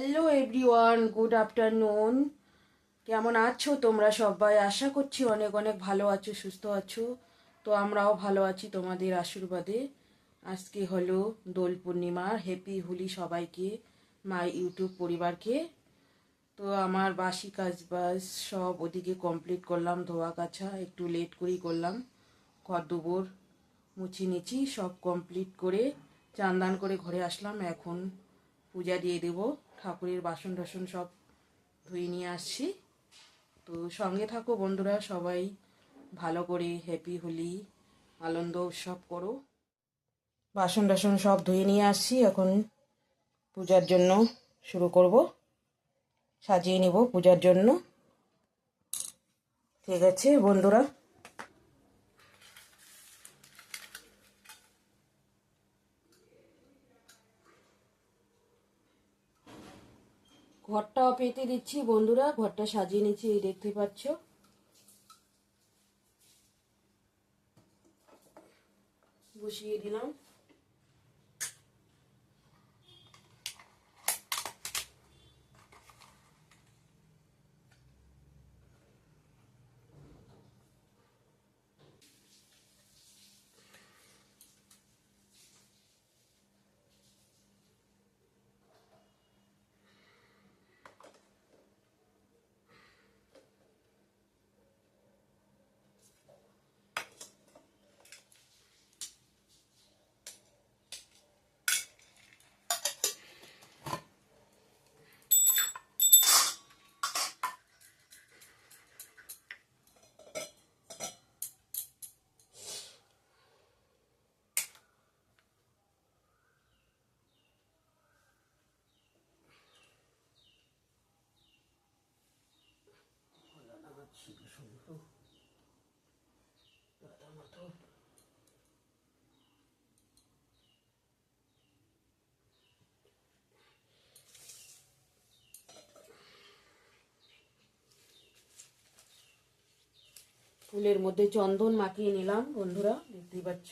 Hello everyone good afternoon কেমন আছো তোমরা সবাই? আশা করছি অনেক অনেক ভালো আছো, সুস্থ আছো। তো আমরাও ভালো আছি তোমাদের আশীর্বাদে। আজকে হলো দোল পূর্ণিমা হ্যাপি হোলি সবাইকে মাই ইউটিউব পরিবারকে। তো আমার বাসি কাজ বাস সব ওদিকে কমপ্লিট করলাম, ধোয়া কাছা, একটু লেট করেই করলাম। ঘর দুবর মুছি নিচি সব কমপ্লিট করে চান্দান করে ঘরে আসলাম। এখন পূজা দিয়ে দেব। ঠাকুরের বাসন টাসন সব ধুয়ে নিয়ে আসছি। তো সঙ্গে থাকো বন্ধুরা, সবাই ভালো করে হ্যাপি হোলি, আনন্দ উৎসব করো। বাসন টাসন সব ধুয়ে নিয়ে আসছি, এখন পূজার জন্য শুরু করব। সাজিয়ে নেব পূজার জন্য। ঠিক আছে বন্ধুরা। ঘরটাও পেতে দিচ্ছি বন্ধুরা। ঘরটা সাজিয়ে নিচ্ছি এই দেখতে পাচ্ছ। বসিয়ে দিলাম। ফুলের মধ্যে চন্দন মাখিয়ে নিলাম বন্ধুরা দেখতেই পাচ্ছ।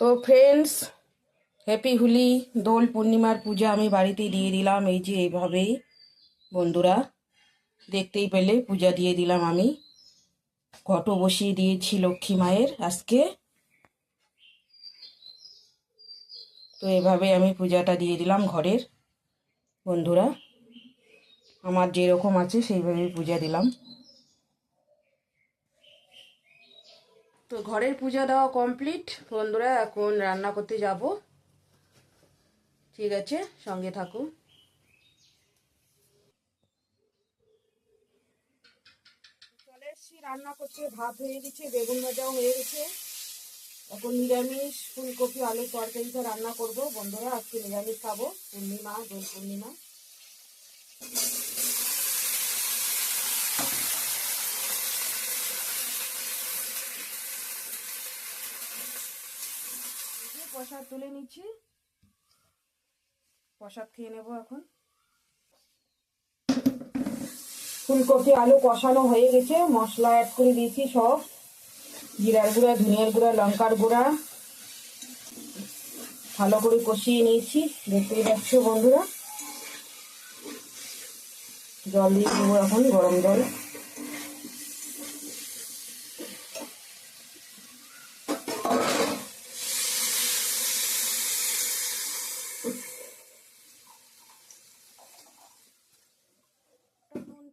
তো ফ্রেন্ডস হ্যাপি হুলি দোল পূর্ণিমার পূজা আমি বাড়িতে দিয়ে দিলাম, এই যে এইভাবেই। বন্ধুরা, দেখতেই পেলে, পূজা দিয়ে দিলাম আমি। ঘটও বসিয়ে দিয়েছি লক্ষ্মী মায়ের আজকে। তো এভাবে আমি পূজাটা দিয়ে দিলাম ঘরের। বন্ধুরা, আমার যেরকম আছে সেইভাবে পূজা দিলাম। তো ঘরের পূজা দেওয়া কমপ্লিট বন্ধুরা, এখন রান্না করতে যাব। ঠিক আছে, সঙ্গে থাকুন। চলে এসছি, রান্না করতে। ভাত হয়ে গেছে, বেগুন ভাজাও হয়ে গেছে। এখন নিরামিষ, ফুলকপি আলুর তরকারিটা রান্না করব। বন্ধুরা, আজকে নিরামিষ খাব। পূর্ণিমা, দোল পূর্ণিমা। প্রসাদ তুলে নিচ্ছি। প্রসাদ খেয়ে নেব এখন। ফুলকপি, আলু কষানো হয়ে গেছে। মশলা অ্যাড করে দিয়েছি সব। জিরার গুঁড়া, ধনিয়ার গুঁড়া, লঙ্কার গুঁড়া। ভালো করে কষিয়ে নিয়েছি। দেখতেই পাচ্ছ বন্ধুরা। জল দিয়ে দেবো এখন গরম জল।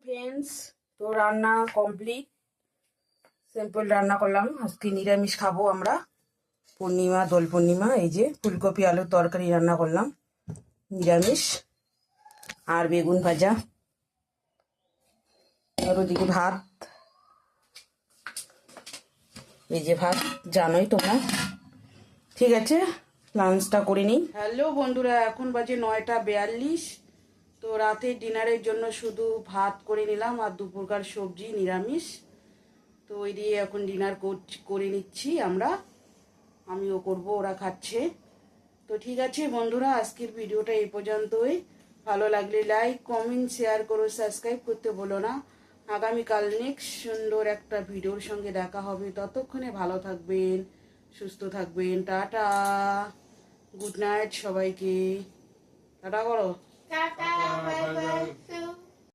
ফ্রেন্ডস তো রান্না কমপ্লিট সিম্পল রান্না করলাম। আজকে নিরামিষ খাব আমরা। পূর্ণিমা, দোল পূর্ণিমা, এই যে ফুলকপি, আলুর তরকারি রান্না করলাম। নিরামিষ। আর বেগুন ভাজা। আর ওদিকে ভাত। এই যে ভাত, জানোই তোমরা। ঠিক আছে লাঞ্চটা করে নিই। হ্যালো বন্ধুরা, এখন বাজে নয়টা বিয়াল্লিশ। তো রাতের ডিনারের জন্য শুধু ভাত করে নিলাম আর দুপুরকার সবজি নিরামিষ। তো ওই দিয়ে এখন ডিনার করে নিচ্ছি আমরা। আমিও করব, ওরা খাচ্ছে। তো ঠিক আছে বন্ধুরা, আজকের ভিডিওটা এই পর্যন্তই। ভালো লাগলে লাইক কমেন্ট শেয়ার করো সাবস্ক্রাইব করতে বলো না। আগামীকাল নেক্সট সুন্দর একটা ভিডিওর সঙ্গে দেখা হবে। ততক্ষণে ভালো থাকবেন, সুস্থ থাকবেন। টাটা গুড নাইট সবাইকে। টাটা করো। Tata, bye bye.